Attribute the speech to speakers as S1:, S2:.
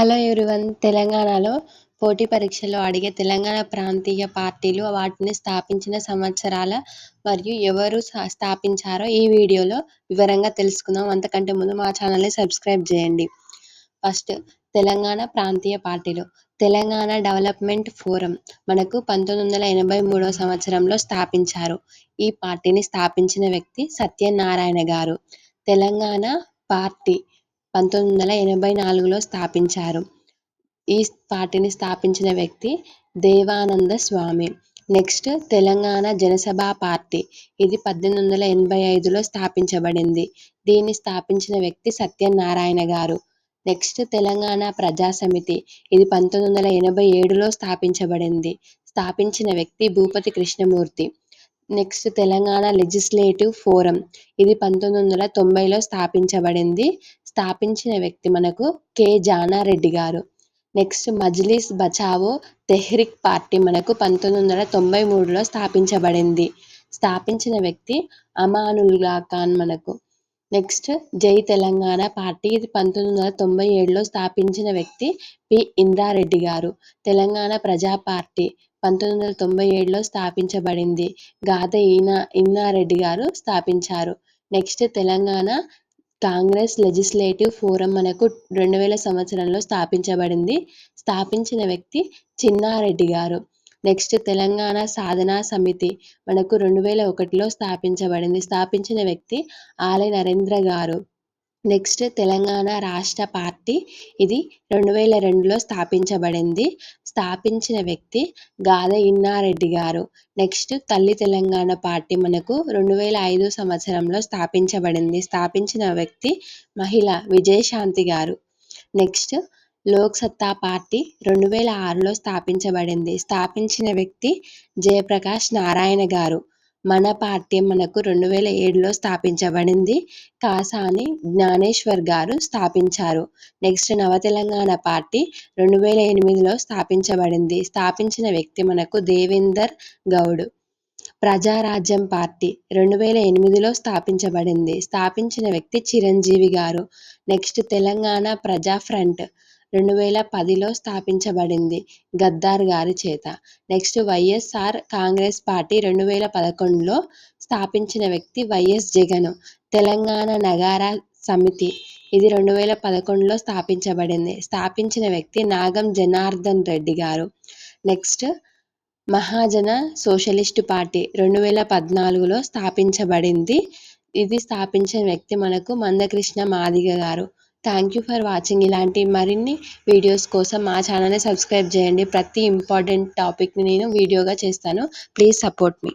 S1: Hello everyone తెలంగాణలో పోటీ పరీక్షలో అడిగే తెలంగాణ ప్రాంతీయ పార్టీలు వాటిని స్థాపించిన సంవత్సరాల మరియు ఎవరు స్థాపించారో ఈ వీడియోలో వివరంగా తెలుసుకుందాం. అంతకంటే ముందు మా ఛానల్ని సబ్స్క్రైబ్ చేయండి. ఫస్ట్ తెలంగాణ ప్రాంతీయ పార్టీలు. తెలంగాణ డెవలప్మెంట్ ఫోరం మనకు పంతొమ్మిది వందల ఎనభై మూడవ సంవత్సరంలో స్థాపించారు. ఈ పార్టీని స్థాపించిన వ్యక్తి సత్యనారాయణ గారు. తెలంగాణ పార్టీ పంతొమ్మిది వందల ఎనభై నాలుగులో స్థాపించారు. ఈ పార్టీని స్థాపించిన వ్యక్తి దేవానంద స్వామి. Next Telangana Janasabha party. ఇది పద్దెనిమిది వందల ఎనభై ఐదులో స్థాపించబడింది. దీన్ని స్థాపించిన వ్యక్తి సత్యనారాయణ గారు. నెక్స్ట్ తెలంగాణ ప్రజా సమితి. ఇది పంతొమ్మిది వందల ఎనభై ఏడులో స్థాపించబడింది. స్థాపించిన వ్యక్తి Bhupathi Krishnamurthy. Next Telangana legislative forum. ఇది పంతొమ్మిది వందల తొంభైలో స్థాపించబడింది. స్థాపించిన వ్యక్తి మనకు కె. జానారెడ్డి గారు. నెక్స్ట్ మజ్లిస్ బచావో తెహ్రిక్ పార్టీ మనకు పంతొమ్మిది వందల తొంభై మూడులో స్థాపించబడింది. స్థాపించిన వ్యక్తి అమానుల్లా ఖాన్ మనకు. నెక్స్ట్ జై తెలంగాణ పార్టీ ఇది పంతొమ్మిది వందల తొంభై ఏడులో స్థాపించిన వ్యక్తి పి. ఇంద్రారెడ్డి గారు. తెలంగాణ ప్రజా పార్టీ పంతొమ్మిది వందల తొంభై ఏడులో స్థాపించబడింది. గాథ ఈనా ఇన్నారెడ్డి గారు స్థాపించారు. Next Telangana Congress legislative forum మనకు రెండు వేల సంవత్సరంలో స్థాపించబడింది. స్థాపించిన వ్యక్తి చిన్నారెడ్డి గారు. నెక్స్ట్ తెలంగాణ సాధనా సమితి మనకు రెండు వేల ఒకటిలో స్థాపించబడింది. స్థాపించిన వ్యక్తి ఆలయ నరేంద్ర గారు. నెక్స్ట్ తెలంగాణ రాష్ట్ర పార్టీ ఇది రెండు వేల రెండులో స్థాపించబడింది. స్థాపించిన వ్యక్తి గాద ఇన్నారెడ్డి గారు. నెక్స్ట్ తల్లి తెలంగాణ పార్టీ మనకు రెండు వేల ఐదు సంవత్సరంలో స్థాపించబడింది. స్థాపించిన వ్యక్తి మహిళ విజయశాంతి గారు. నెక్స్ట్ లోక్ సత్తా పార్టీ రెండు వేల ఆరులో స్థాపించబడింది. స్థాపించిన వ్యక్తి జయప్రకాష్ నారాయణ గారు. మన పార్టీ మనకు రెండు వేల ఏడులో స్థాపించబడింది. కాసాని జ్ఞానేశ్వర్ గారు స్థాపించారు. నెక్స్ట్ నవ తెలంగాణ పార్టీ రెండు వేల ఎనిమిదిలో స్థాపించబడింది. స్థాపించిన వ్యక్తి మనకు దేవేందర్ గౌడ్. ప్రజారాజ్యం పార్టీ రెండు వేల ఎనిమిదిలో స్థాపించబడింది. స్థాపించిన వ్యక్తి చిరంజీవి గారు. నెక్స్ట్ తెలంగాణ ప్రజా ఫ్రంట్ రెండు వేల పదిలో స్థాపించబడింది గద్దార్ గారి చేత. నెక్స్ట్ వైఎస్ఆర్ కాంగ్రెస్ పార్టీ రెండు వేల పదకొండులో స్థాపించిన వ్యక్తి వైఎస్ జగన్. తెలంగాణ నగార సమితి. ఇది రెండు వేల పదకొండులో స్థాపించబడింది. స్థాపించిన వ్యక్తి నాగం జనార్దన్ రెడ్డి గారు. Next Mahajana socialist party. రెండు వేల పద్నాలుగులో స్థాపించబడింది. ఇది స్థాపించిన వ్యక్తి మనకు మందకృష్ణ మాదిగ గారు. థ్యాంక్ యూ ఫర్ వాచింగ్ ఇలాంటి మరిన్ని వీడియోస్ కోసం మా ఛానల్ని సబ్స్క్రైబ్ చేయండి. ప్రతి ఇంపార్టెంట్ టాపిక్ని నేను వీడియోగా చేస్తాను. Please support me